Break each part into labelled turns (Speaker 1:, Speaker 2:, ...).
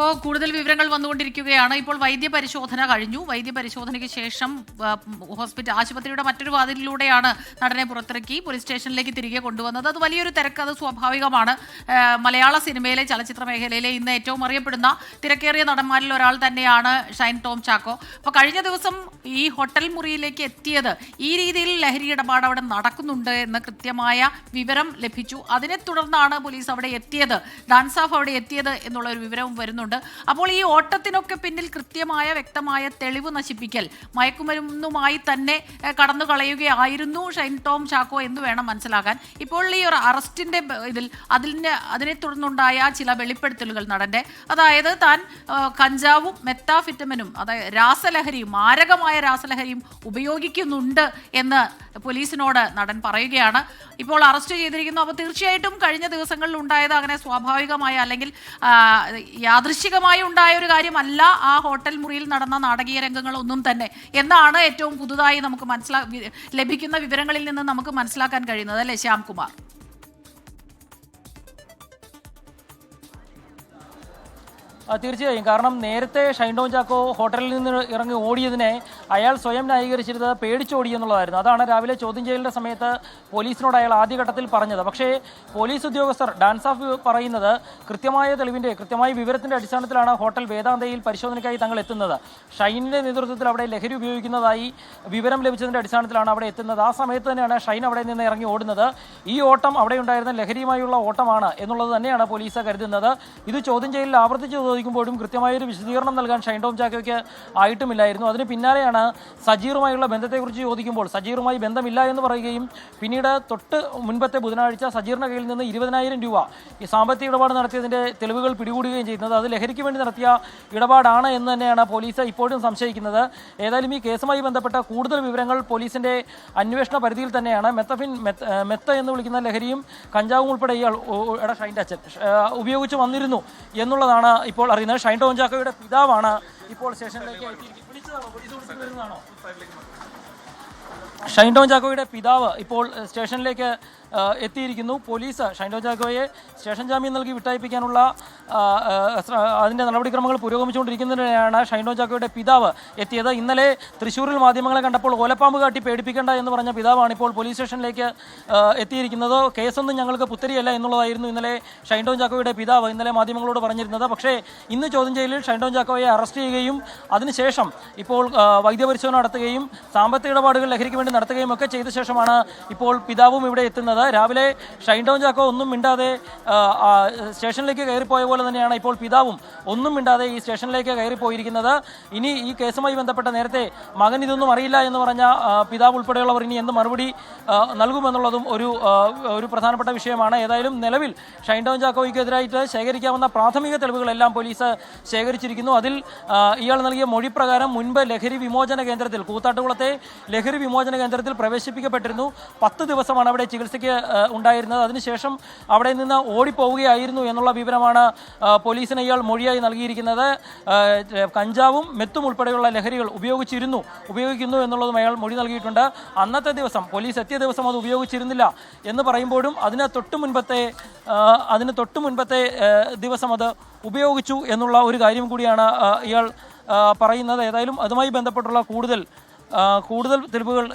Speaker 1: ഇപ്പോൾ കൂടുതൽ വിവരങ്ങൾ വന്നുകൊണ്ടിരിക്കുകയാണ്. ഇപ്പോൾ വൈദ്യപരിശോധന കഴിഞ്ഞു. വൈദ്യപരിശോധനയ്ക്ക് ശേഷം ഹോസ്പിറ്റൽ ആശുപത്രിയുടെ മറ്റൊരു വാതിലിലൂടെയാണ് നടനെ പുറത്തിറക്കി പോലീസ് സ്റ്റേഷനിലേക്ക് തിരികെ കൊണ്ടുവന്നത്. അത് വലിയൊരു തിരക്ക് അത് സ്വാഭാവികമാണ്. മലയാള സിനിമയിലെ ചലച്ചിത്ര മേഖലയിലെ ഇന്ന് ഏറ്റവും അറിയപ്പെടുന്ന തിരക്കേറിയ നടന്മാരിൽ ഒരാൾ തന്നെയാണ് ഷൈൻ ടോം ചാക്കോ. അപ്പോൾ കഴിഞ്ഞ ദിവസം ഈ ഹോട്ടൽ മുറിയിലേക്ക് എത്തിയത് ഈ രീതിയിൽ ലഹരി ഇടപാട് അവിടെ നടക്കുന്നുണ്ട് എന്ന് കൃത്യമായ വിവരം ലഭിച്ചു. അതിനെ തുടർന്നാണ് പോലീസ് അവിടെ എത്തിയത്. ഡാൻസ് ഓഫ് അവിടെ എത്തിയത് എന്നുള്ള ഒരു വിവരവും വരുന്നുണ്ട്. അപ്പോൾ ഈ ഓട്ടത്തിനൊക്കെ പിന്നിൽ കൃത്യമായ വ്യക്തമായ തെളിവ് നശിപ്പിക്കൽ മയക്കുമരുന്നുമായി തന്നെ കടന്നു കളയുകയായിരുന്നു ഷൈൻ ടോം ചാക്കോ എന്ന് വേണം മനസ്സിലാക്കാൻ. ഇപ്പോൾ ഈ ഒരു അറസ്റ്റിന്റെ ഇതിൽ അതിന്റെ അതിനെ തുടർന്നുണ്ടായ ചില വെളിപ്പെടുത്തലുകൾ നടന്റെ. അതായത് താൻ കഞ്ചാവും മെത്താഫിറ്റമിനും അതായത് രാസലഹരിയും മാരകമായ രാസലഹരിയും ഉപയോഗിക്കുന്നുണ്ട് എന്ന് പോലീസിനോട് നടൻ പറയുകയാണ്. ഇപ്പോൾ അറസ്റ്റ് ചെയ്തിരിക്കുന്നു. അപ്പോൾ തീർച്ചയായിട്ടും കഴിഞ്ഞ ദിവസങ്ങളിൽ ഉണ്ടായത് അങ്ങനെ സ്വാഭാവികമായ അല്ലെങ്കിൽ യാദൃശികമായി ഉണ്ടായ ഒരു കാര്യമല്ല ആ ഹോട്ടൽ മുറിയിൽ നടന്ന നാടകീയ രംഗങ്ങളൊന്നും തന്നെ. എന്നാണ് ഏറ്റവും പുതുതായി നമുക്ക് മനസ്സിലാ ലഭിക്കുന്ന വിവരങ്ങളിൽ നിന്ന് നമുക്ക് മനസ്സിലാക്കാൻ കഴിയുന്നത്. അല്ലേ ശ്യാംകുമാർ?
Speaker 2: തീർച്ചയായും. കാരണം നേരത്തെ ഷൈൻഡോൺ ചാക്കോ ഹോട്ടലിൽ നിന്ന് ഇറങ്ങി ഓടിയതിനെ അയാൾ സ്വയം ന്യായീകരിച്ചിരുന്നത് പേടിച്ചോടി എന്നുള്ളതായിരുന്നു. അതാണ് രാവിലെ ചോദ്യം ചെയ്യലിന്റെ സമയത്ത് പോലീസിനോട് അയാൾ ആദ്യഘട്ടത്തിൽ പറഞ്ഞത്. പക്ഷേ പോലീസ് ഉദ്യോഗസ്ഥർ ഡാൻസ് ഓഫ് പറയുന്നത് കൃത്യമായ തെളിവിന്റെ കൃത്യമായ വിവരത്തിന്റെ അടിസ്ഥാനത്തിലാണ് ഹോട്ടൽ വേദാന്തയിൽ പരിശോധനയ്ക്കായി തങ്ങൾ എത്തുന്നത്. ഷൈനിന്റെ നേതൃത്വത്തിൽ അവിടെ ലഹരി ഉപയോഗിക്കുന്നതായി വിവരം ലഭിച്ചതിന്റെ അടിസ്ഥാനത്തിലാണ് അവിടെ എത്തുന്നത്. ആ സമയത്ത് തന്നെയാണ് ഷൈൻ അവിടെ നിന്ന് ഇറങ്ങി ഓടുന്നത്. ഈ ഓട്ടം അവിടെ ഉണ്ടായിരുന്ന ലഹരിയുമായുള്ള ഓട്ടമാണ് എന്നുള്ളത് തന്നെയാണ് പോലീസ് കരുതുന്നത്. ഇത് ചോദ്യം ചെയ്യലിൽ ആവർത്തിച്ച് ചോദിക്കുമ്പോഴും കൃത്യമായൊരു വിശദീകരണം നൽകാൻ ഷൈൻ ടോം ചാക്കോയ്ക്ക് ആയിട്ടുമില്ലായിരുന്നു. അതിന് പിന്നാലെയാണ് സജീറുമായുള്ള ബന്ധത്തെക്കുറിച്ച് ചോദിക്കുമ്പോൾ സജീറുമായി ബന്ധമില്ല എന്ന് പറയുകയും പിന്നീട് തൊട്ട് മുൻപത്തെ ബുധനാഴ്ച സജീറിന്റെ കയ്യിൽ നിന്ന് ഇരുപതിനായിരം രൂപ ഈ സാമ്പത്തിക ഇടപാട് നടത്തിയതിന്റെ തെളിവുകൾ പിടികൂടുകയും ചെയ്യുന്നത്. അത് ലഹരിക്ക് വേണ്ടി നടത്തിയ ഇടപാടാണ് എന്ന് തന്നെയാണ് പോലീസ് ഇപ്പോഴും സംശയിക്കുന്നത്. ഏതായാലും ഈ കേസുമായി ബന്ധപ്പെട്ട കൂടുതൽ വിവരങ്ങൾ പോലീസിന്റെ അന്വേഷണ പരിധിയിൽ തന്നെയാണ്. മെത്തഫിൻ മെത്ത എന്ന് വിളിക്കുന്ന ലഹരിയും കഞ്ചാവും ഉൾപ്പെടെ ഇയാൾ എടാ അച്ഛൻ ഉപയോഗിച്ച് വന്നിരുന്നു എന്നുള്ളതാണ് ഇപ്പോൾ അറിയുന്നത് ഷൈൻ ടോൺ ചാക്കോയുടെ പിതാവാണ് ഇപ്പോൾ സ്റ്റേഷനിലേക്ക് എത്തിയിരിക്കുന്നത്. വിളിച്ചതാണോ? പോലീസ് വരുന്നതാണോ? ഷൈൻ ടോൺ ചാക്കോയുടെ പിതാവ് ഇപ്പോൾ സ്റ്റേഷനിലേക്ക് എത്തിയിരിക്കുന്നു. പോലീസ് ഷൈൻ ടോൺ ചാക്കോയെ സ്റ്റേഷൻ ജാമ്യം നൽകി വിട്ടയപ്പിക്കാനുള്ള അതിന്റെ നടപടിക്രമങ്ങൾ പുരോഗമിച്ചുകൊണ്ടിരിക്കുന്നതിനാണ് ഷൈൻ ടോൺ ചാക്കോയുടെ പിതാവ് എത്തിയത്. ഇന്നലെ തൃശ്ശൂരിൽ മാധ്യമങ്ങളെ കണ്ടപ്പോൾ ഓലപ്പാമ്പ് കാട്ടി പേടിപ്പിക്കേണ്ട എന്ന് പറഞ്ഞ പിതാവാണ് ഇപ്പോൾ പോലീസ് സ്റ്റേഷനിലേക്ക് എത്തിയിരിക്കുന്നത്. കേസൊന്നും ഞങ്ങൾക്ക് പുത്തരിയല്ല എന്നുള്ളതായിരുന്നു ഇന്നലെ ഷൈൻ ടോൺ ചാക്കോയുടെ പിതാവ് ഇന്നലെ മാധ്യമങ്ങളോട് പറഞ്ഞിരുന്നത്. പക്ഷേ ഇന്ന് ചോദ്യം ചെയ്യലിൽ ഷൈൻ ടോൺ ചാക്കോയെ അറസ്റ്റ് ചെയ്യുകയും അതിനുശേഷം ഇപ്പോൾ വൈദ്യപരിശോധന നടത്തുകയും സാമ്പത്തിക ഇടപാടുകൾ ലഹരിക്ക് വേണ്ടി നടത്തുകയും ഒക്കെ ചെയ്ത ശേഷമാണ് ഇപ്പോൾ പിതാവും ഇവിടെ എത്തുന്നത്. രാവിലെ ഷൈൻ ഡൗൺ ചാക്കോ ഒന്നും മിണ്ടാതെ സ്റ്റേഷനിലേക്ക് കയറിപ്പോയ പോലെ തന്നെയാണ് ഇപ്പോൾ പിതാവും ഒന്നും മിണ്ടാതെ ഈ സ്റ്റേഷനിലേക്ക് കയറിപ്പോയിരിക്കുന്നത് ഇനി ഈ കേസുമായി ബന്ധപ്പെട്ട നേരത്തെ മകൻ ഇതൊന്നും അറിയില്ല എന്ന് പറഞ്ഞ പിതാവ് ഉൾപ്പെടെയുള്ളവർ ഇനി എന്ത് മറുപടി നൽകുമെന്നുള്ളതും ഒരു ഒരു പ്രധാനപ്പെട്ട വിഷയമാണ്. ഏതായാലും നിലവിൽ ഷൈൻ ടൗൺ ചാക്കോയ്ക്കെതിരായിട്ട് ശേഖരിക്കാവുന്ന പ്രാഥമിക തെളിവുകളെല്ലാം പോലീസ് ശേഖരിച്ചിരിക്കുന്നു. അതിൽ ഇയാൾ നൽകിയ മൊഴി പ്രകാരം മുൻപ് ലഹരി വിമോചന കേന്ദ്രത്തിൽ കൂത്താട്ടുകുളത്തെ ലഹരി വിമോചന കേന്ദ്രത്തിൽ പ്രവേശിപ്പിക്കപ്പെട്ടിരുന്നു. പത്ത് ദിവസമാണ് അവിടെ ചികിത്സയ്ക്ക് ഉണ്ടായിരുന്നത്. അതിനുശേഷം അവിടെ നിന്ന് ഓടിപ്പോവുകയായിരുന്നു എന്നുള്ള വിവരമാണ് പോലീസിന് ഇയാൾ മൊഴിയായി നൽകിയിരിക്കുന്നത് കഞ്ചാവും മെത്തും ഉൾപ്പെടെയുള്ള ലഹരികൾ ഉപയോഗിച്ചിരുന്നു. ഉപയോഗിക്കുന്നു എന്നുള്ളതും അയാൾ മൊഴി നൽകിയിട്ടുണ്ട്. അന്നത്തെ ദിവസം പോലീസ് എത്തിയ ദിവസം അത് ഉപയോഗിച്ചിരുന്നില്ല എന്ന് പറയുമ്പോഴും അതിന് തൊട്ട് മുൻപത്തെ അതിന് തൊട്ട് മുൻപത്തെ ദിവസം അത് ഉപയോഗിച്ചു എന്നുള്ള ഒരു കാര്യം കൂടിയാണ് ഇയാൾ പറയുന്നത്. ഏതായാലും അതുമായി ബന്ധപ്പെട്ടുള്ള കൂടുതൽ കൂടുതൽ തെളിവുകൾ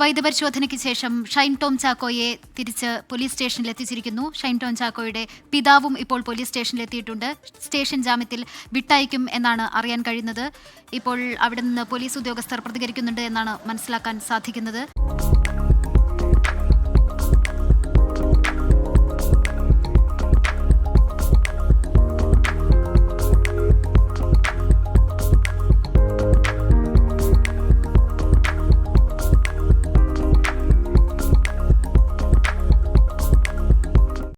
Speaker 3: വൈദ്യപരിശോധനയ്ക്ക് ശേഷം ഷൈൻ ടോം ചാക്കോയെ തിരിച്ച് പോലീസ് സ്റ്റേഷനിൽ എത്തിച്ചിരിക്കുന്നു. ഷൈൻ ടോം ചാക്കോയുടെ പിതാവും ഇപ്പോൾ പോലീസ് സ്റ്റേഷനിൽ എത്തിയിട്ടുണ്ട്. സ്റ്റേഷൻ ജാമ്യത്തിൽ വിട്ടയക്കും എന്നാണ് അറിയാൻ കഴിയുന്നത്. ഇപ്പോൾ അവിടെ നിന്ന് പോലീസ് ഉദ്യോഗസ്ഥർ പ്രതികരിക്കുന്നുണ്ട് എന്നാണ് മനസ്സിലാക്കാൻ സാധിക്കുന്നത്.